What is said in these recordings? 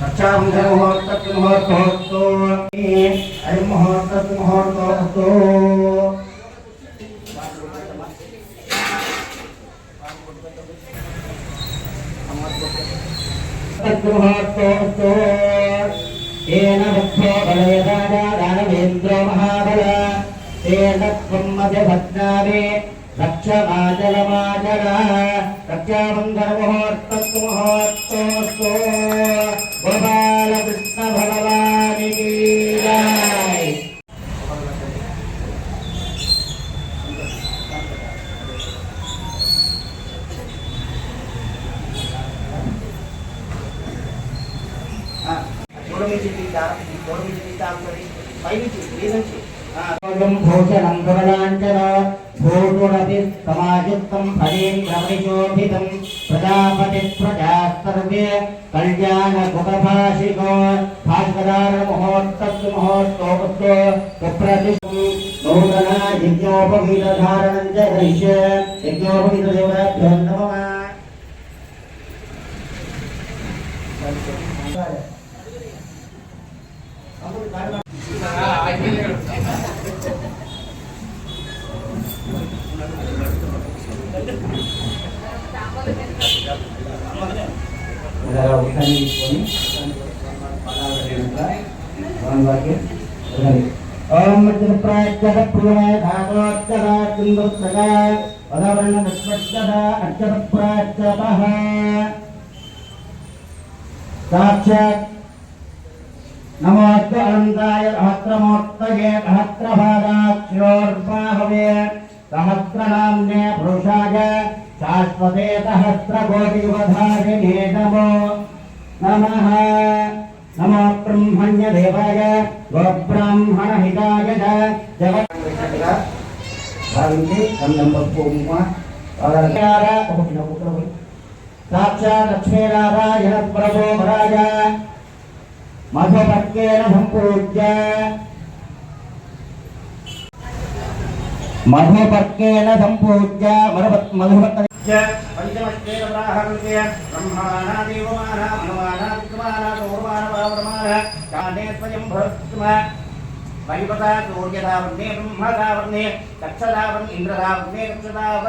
तच्चामुहूर्तमुहूर्तो हरिमुहूर्तमुहूर्तो तद्गृहात्तो येन भक्तो बलयदानवेन्द्रो महाबल तेन त्वं मध्यभद्नामे रक्षमाजलमाजल रक्षामङ्गलमुहूर्तमुहूर्तोऽस्तु प्रजापतिप्रजास्तर्वे कल्याणमुखभाषिको भास्करारमहोत्तमहोत्तोपत्तो बहुगणा यज्ञोपवीतधारणं च ग्रहिष्य यज्ञोपवीतदेवताभ्यो नमः। ఇలా ఒకసారి తీసుకొని మనం వారికి వదలాలి. ఓం మధ్యప్రాచ్యత ప్రియమయ ధాగోత్తర సింధుత్రక పదవర్ణ విశ్వస్తద అక్షర ప్రాచ్యత సాక్షాత్ नमोऽस्तु अनन्ताय सहस्रमोत्तये सहस्रभागाक्षोर्बाहवे सहस्र नाम्ने पुरुषाय शाश्वते सहस्रकोटियुवधारिणे नमो नमः। नमो ब्रह्मण्यदेवाय गोब्राह्मणहिताय च। साक्षात् लक्ष्मीनारायणप्रभो ఒకటి సంపూజ్య మధుపక్కేన సంపూజ్య మధుపక్ మధుపక్ పంచమస్కేన ప్రాహంత్య బ్రహ్మానా దేవమాన మనమాన విద్వాన గౌరవాన పావరమాన కానే స్వయం భరత్మ వైవతా సూర్యదావర్ణే బ్రహ్మదావర్ణే దక్షదావర్ణ ఇంద్రదావర్ణే దక్షదావర్ణ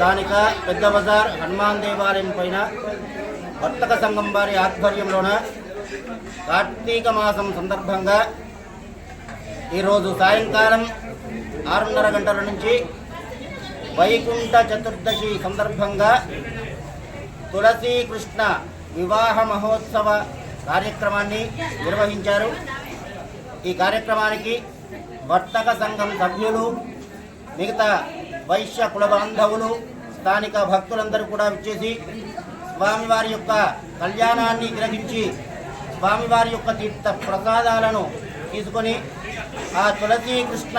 స్థానిక పెద్ద బజార్ హనుమాన్ దేవాలయం పైన వర్తక సంఘం వారి ఆధ్వర్యంలోన కార్తీక మాసం సందర్భంగా ఈరోజు సాయంకాలం ఆరున్నర గంటల నుంచి వైకుంఠ చతుర్దశి సందర్భంగా తులసి కృష్ణ వివాహ మహోత్సవ కార్యక్రమాన్ని నిర్వహించారు. ఈ కార్యక్రమానికి వర్తక సంఘం సభ్యులు మిగతా వైశ్య కుల బాంధవులు స్థానిక భక్తులందరూ కూడా విచ్చేసి స్వామివారి యొక్క కళ్యాణాన్ని గ్రహించి స్వామివారి యొక్క తీర్థ ప్రసాదాలను తీసుకొని ఆ తులసి కృష్ణ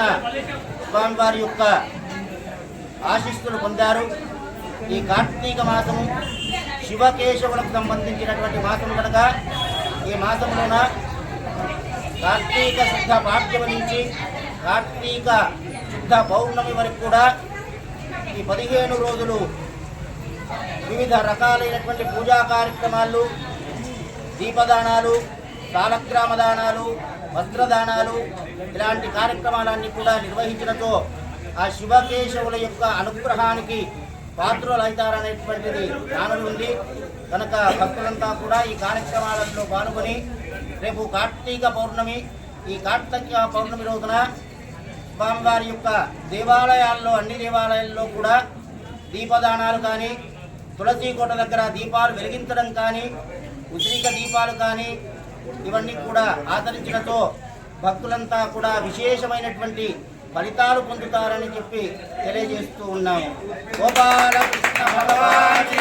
స్వామివారి యొక్క ఆశీస్సులు పొందారు. ఈ కార్తీక మాసము శివకేశవులకు సంబంధించినటువంటి మాసం కనుక ఈ మాసంలోన కార్తీక శుద్ధ పాఠ్యము నుంచి కార్తీక శుద్ధ పౌర్ణమి వరకు కూడా ఈ పదిహేను రోజులు వివిధ రకాలైనటువంటి పూజా కార్యక్రమాలు దీపదానాలు కాలక్రామ దానాలు వస్త్రదానాలు ఇలాంటి కార్యక్రమాలన్నీ కూడా నిర్వహించడంతో ఆ శివకేశవుల యొక్క అనుగ్రహానికి పాత్రలు అవుతారనేటువంటిది ఉంది. కనుక భక్తులంతా కూడా ఈ కార్యక్రమాలలో పాల్గొని రేపు కార్తీక పౌర్ణమి ఈ కార్తీక పౌర్ణమి రోజున స్వామివారి యొక్క దేవాలయాల్లో అన్ని దేవాలయాల్లో కూడా దీపదానాలు కానీ తులసి కోట దగ్గర దీపాలు వెలిగించడం కానీ ఉసిరిక దీపాలు కానీ ఇవన్నీ కూడా ఆచరించడంతో భక్తులంతా కూడా విశేషమైనటువంటి ఫలితాలు పొందుతారని చెప్పి తెలియజేస్తూ ఉన్నాము. గోపాలకృష్ణ భగవాన్